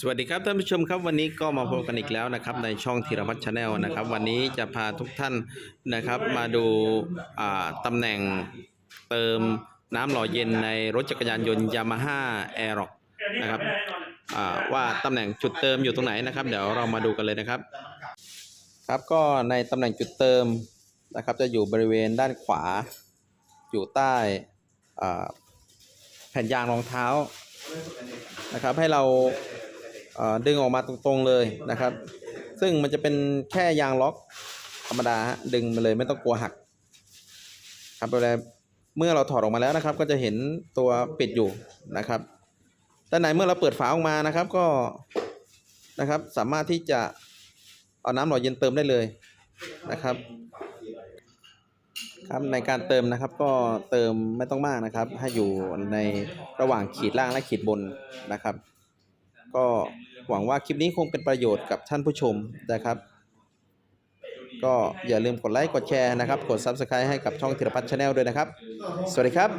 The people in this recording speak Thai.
สวัสดีครับท่านผู้ชมครับวันนี้ก็มาพบกันอีกแล้วนะครับในช่องธีรพัฒน์ชาแนลนะครับ วันนี้จะพาทุกท่านนะครับมาดูตำแหน่งเติมน้ำหล่อเย็นในรถจักรยานยนต์ยามาฮ่าแอร์ร็อกนะครับว่าตำแหน่งจุดเติมอยู่ตรงไหนนะครับ เดี๋ยวเรามาดูกันเลยนะครับ ครับก็ในตำแหน่งจุดเติมนะครับ จะอยู่บริเวณด้านขวา อยู่ใต้แผ่นยางรองเท้านะครับให้เรา ดึงออกมาตรงๆเลยนะครับ ซึ่งมันจะเป็นแค่ยางล็อกธรรมดาฮะดึงมาเลยไม่ต้องกลัวหักครับเวลาเมื่อเราถอดออกมาแล้วนะครับ ก็จะเห็นตัวปิดอยู่นะครับด้านในเมื่อเราเปิดฝาออกมานะครับก็นะครับสามารถที่จะเอาน้ำหล่อเย็นเติมได้เลยนะครับครับในการเติมนะครับก็เติมไม่ต้องมากนะครับ ให้อยู่ในระหว่างขีดล่างและขีดบนนะครับ ก็หวังว่าคลิปนี้คงเป็นประโยชน์กับท่านผู้ชมนะครับ ก็อย่าลืมกดไลค์กดแชร์นะครับ กด Subscribe ให้กับช่องธีรพัฒน์ชาแนลด้วยนะครับ สวัสดีครับ